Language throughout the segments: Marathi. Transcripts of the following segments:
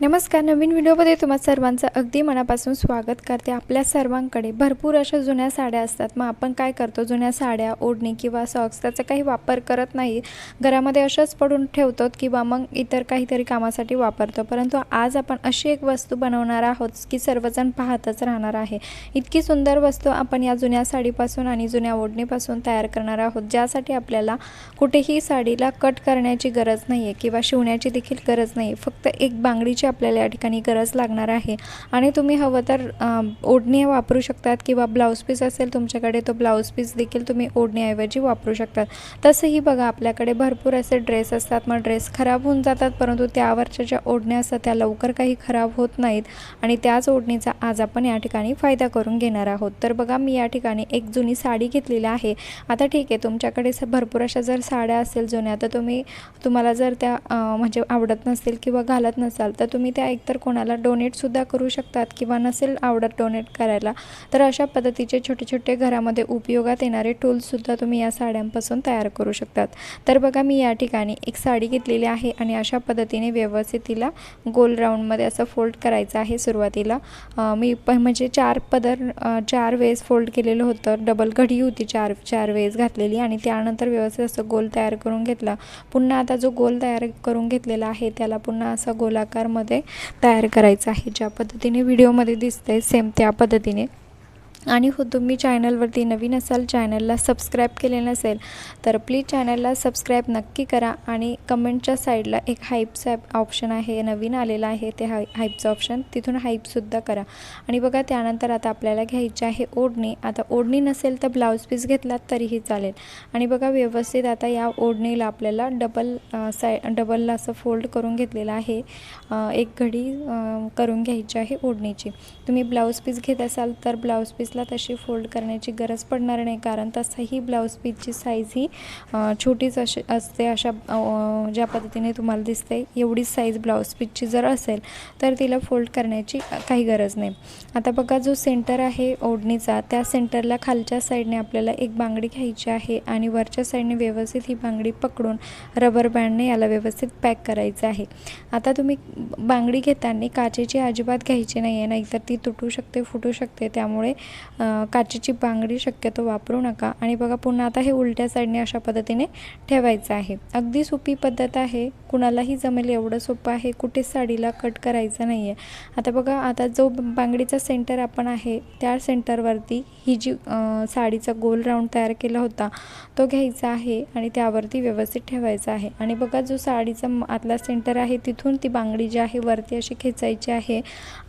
नमस्कार नवीन व्हिडिओमध्ये तुम्हा सर्वांचं अगदी मनापासून स्वागत करते आपल्या सर्वांकडे. भरपूर अशा जुन्या साड्या असतात. मग आपण काय करतो? जुन्या साड्या ओढणी किंवा सॉक्स त्याचा काही वापर करत नाही. घरामध्ये अशाच पडून ठेवतो किंवा मग इतर काहीतरी कामासाठी वापरतो. परंतु आज आपण अशी एक वस्तू बनवणार आहोत की सर्वजण पाहतच राहणार आहे. इतकी सुंदर वस्तू आपण या जुन्या साडीपासून आणि जुन्या ओढणीपासून तयार करणार आहोत ज्यासाठी आपल्याला कुठेही साडीला कट करण्याची गरज नाही आहे किंवा शिवण्याची देखील गरज नाही फक्त एक बांगडीची आपल्याला या ठिकाणी गरज लागणार आहे. आणि तुम्ही हवं तर ओढणी वापरू शकतात किंवा ब्लाऊज पीस असेल तुमच्याकडे तो ब्लाऊज पीस देखील तुम्ही ओढणीऐवजी वापरू शकतात. तसंही बघा आपल्याकडे भरपूर असे ड्रेस असतात. मग ड्रेस खराब होऊन जातात परंतु त्यावरच्या ज्या ओढण्या असतात त्या लवकर काही खराब होत नाहीत. आणि त्याच ओढणीचा आज आपण या ठिकाणी फायदा करून घेणार आहोत. तर बघा मी या ठिकाणी एक जुनी साडी घेतलेली आहे. आता ठीक आहे तुमच्याकडे भरपूर अशा जर साड्या असेल जुन्या तर तुम्ही तुम्हाला जर त्या म्हणजे आवडत नसतील किंवा घालत नसाल तर तुम्ही तुम्ही त्या एकतर कोणाला डोनेटसुद्धा करू शकतात किंवा नसेल आवडत डोनेट करायला तर अशा पद्धतीचे छोटे छोटे घरामध्ये उपयोगात येणारे टूल्ससुद्धा तुम्ही या साड्यांपासून तयार करू शकतात. तर बघा मी या ठिकाणी एक साडी घेतलेली आहे आणि अशा पद्धतीने व्यवस्थित तिला गोल राऊंडमध्ये असं फोल्ड करायचं आहे सुरुवातीला. मी प म्हणजे चार पदर चार वेळेस फोल्ड केलेलं होतं. डबल घडी होती चार चार वेळेस घातलेली आणि त्यानंतर व्यवस्थित असं गोल तयार करून घेतला. पुन्हा आता जो गोल तयार करून घेतलेला आहे त्याला पुन्हा असा गोलाकारमध्ये तयार करायचं आहे. ज्या पद्धतीने व्हिडिओमध्ये आहे सेम त्या पद्धतीने. आणि हो तुम्ही चॅनलवरती नवीन असाल चॅनलला सबस्क्राईब केले नसेल तर प्लीज चॅनलला सबस्क्राईब नक्की करा आणि कमेंटच्या साईडला एक हाईपचा ऑप्शन आहे नवीन आलेलं आहे ते हाय हाईपचं ऑप्शन तिथून हाईपसुद्धा करा. आणि बघा त्यानंतर आता आपल्याला घ्यायची आहे ओढणी. आता ओढणी नसेल तर ब्लाऊज पीस घेतलात तरीही चालेल. आणि बघा व्यवस्थित आता या ओढणीला आपल्याला डबल साय डबलला असं फोल्ड करून घेतलेलं आहे. एक घडी करून घ्यायची आहे ओढणीची. तुम्ही ब्लाऊज पीस घेत असाल तर ब्लाऊज पीस पीसला तशी फोल्ड करण्याची गरज पडणार नाही. कारण तसंही ब्लाऊज पीसची साईज ही छोटीच अशी असते अशा ज्या पद्धतीने तुम्हाला दिसते एवढीच साईज ब्लाऊज पीसची जर असेल तर तिला फोल्ड करण्याची काही गरज नाही. आता बघा जो सेंटर आहे ओढणीचा त्या सेंटरला खालच्या साईडने आपल्याला एक बांगडी घ्यायची आहे आणि वरच्या साईडने व्यवस्थित ही बांगडी पकडून रबर बँडने याला व्यवस्थित पॅक करायचं आहे. आता तुम्ही बांगडी घेताना काचेची अजिबात घ्यायची नाही आहे नाहीतर ती तुटू शकते फुटू शकते. त्यामुळे काचेची बांगडी शक्यतो वापरू नका. आणि बघा पुन्हा आता हे उलट्या साईडने अशा पद्धतीने ठेवायचं आहे. अगदी सोपी पद्धत आहे. कुणालाही जमेल एवढं सोपं आहे. कुठेच साडीला कट करायचं नाही आहे आता बघा आता जो बांगडीचा सेंटर आपण आहे त्या सेंटरवरती ही जी साडीचा गोल राऊंड तयार केला होता तो घ्यायचा आहे आणि त्यावरती व्यवस्थित ठेवायचा आहे. आणि बघा जो साडीचा आतला सेंटर आहे तिथून ती बांगडी जी आहे वरती अशी खेचायची आहे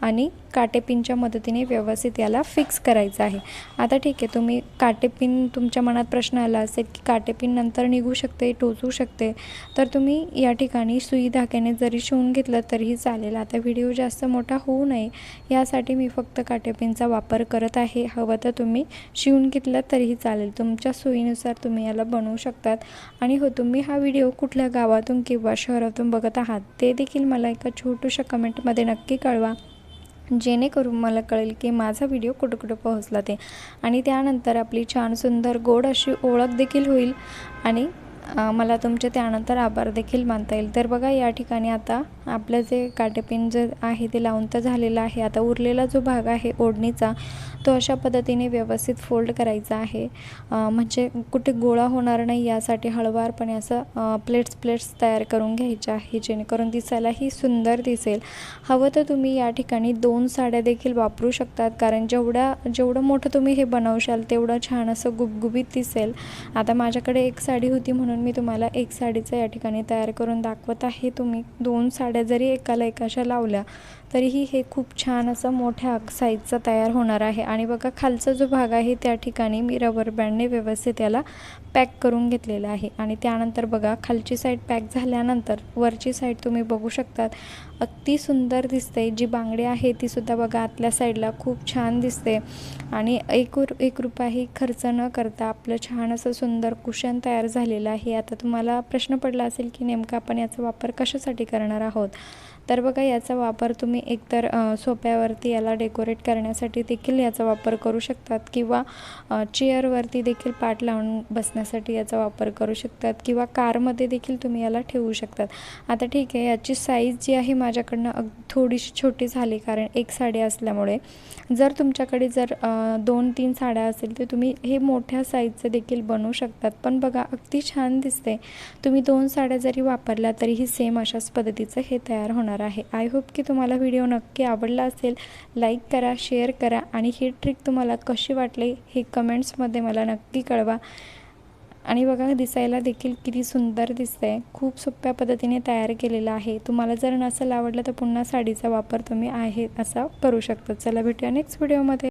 आणि काटेपिनच्या मदतीने व्यवस्थित याला फिक्स करायचं आहे. आता ठीक आहे तुम्ही काटेपिन तुमच्या मनात प्रश्न आला असेल की काटेपिन नंतर निघू शकते टोचू शकते तर तुम्ही या ठिकाणी सुई धाक्याने जरी शिवून घेतलं तरीही चालेल. आता व्हिडिओ जास्त मोठा होऊ नये यासाठी मी फक्त काटेपिनचा वापर करत आहे. हवं तर तुम्ही शिवून घेतलं तरीही चालेल. तुमच्या सोयीनुसार तुम्ही याला बनवू शकतात. आणि हो तुम्ही हा व्हिडिओ कुठल्या गावातून किंवा शहरातून बघत आहात ते देखील मला एका छोटूशा कमेंटमध्ये नक्की कळवा. जेणेकरून मला कळेल की माझा व्हिडिओ कुठं कुठं पोहोचला ते. आणि त्यानंतर आपली छान सुंदर गोड अशी ओळख देखील होईल आणि मला तुमचे त्यानंतर आभार देखील मानता येईल. तर बघा या ठिकाणी आता आपलं जे काटेपिन जे आहे ते लावून तर झालेलं आहे. आता उरलेला जो भाग आहे ओढणीचा तो अशा पद्धतीने व्यवस्थित फोल्ड करायचा आहे. म्हणजे कुठे गोळा होणार नाही यासाठी हळवारपणे असं प्लेट्स प्लेट्स तयार करून घ्यायच्या आहे जेणेकरून दिसायलाही सुंदर दिसेल. हवं तर तुम्ही या ठिकाणी दोन साड्या देखील वापरू शकतात कारण जेवढ्या जेवढं मोठं तुम्ही हे बनवशाल तेवढं छान असं गुबगुबीत दिसेल. आता माझ्याकडे एक साडी होती म्हणून म्हणून मी तुम्हाला एक साडीचं या ठिकाणी तयार करून दाखवत आहे. तुम्ही दोन साड्या जरी एकाला एकाशा लावल्या तरीही हे खूप छान असं मोठ्या साईजचा तयार होणार आहे. आणि बघा खालचा जो भाग आहे त्या ठिकाणी मी रबर बँडने व्यवस्थित याला पॅक करून घेतलेला आहे. आणि त्यानंतर बघा खालची साईड पॅक झाल्यानंतर वरची साईड तुम्ही बघू शकतात. अगदी सुंदर दिसते जी बांगडी आहे तीसुद्धा बघा आतल्या साईडला खूप छान दिसते. आणि एक एक रुपयाही खर्च न करता आपलं छान असं सुंदर कुशन तयार झालेलं आहे. आता तुम्हाला प्रश्न पडला असेल की नेमका आपण याचा वापर कशासाठी करणार आहोत? तर बघा याचा वापर तुम्ही एकतर सोप्यावरती याला डेकोरेट करण्यासाठी देखील याचा वापर करू शकतात किंवा चेअरवरती देखील पाठ लावून बसण्यासाठी याचा वापर करू शकतात किंवा कारमध्ये देखील तुम्ही याला ठेवू शकतात. आता ठीक आहे याची साईज जी आहे माझ्याकडनं अग थोडीशी छोटी झाली कारण एक साडी असल्यामुळे. जर तुमच्याकडे जर दोन तीन साड्या असेल तर तुम्ही हे मोठ्या साईजचं देखील बनवू शकतात. पण बघा अगदी छान दिसते. तुम्ही दोन साड्या जरी वापरल्या तरीही सेम अशाच पद्धतीचं हे तयार होणार आहे. आय होप की तुम्हाला व्हिडिओ नक्की आवडला असेल. लाईक करा शेअर करा आणि ही ट्रिक तुम्हाला कशी वाटली हे कमेंट्समध्ये मला नक्की कळवा. आणि बघा दिसायला देखील किती सुंदर दिसतंय. खूप सोप्या पद्धतीने तयार केलेलं आहे. तुम्हाला जर नसेल आवडलं तर पुन्हा साडीचा वापर तुम्ही आहे असा करू शकता. चला भेटूया नेक्स्ट व्हिडिओमध्ये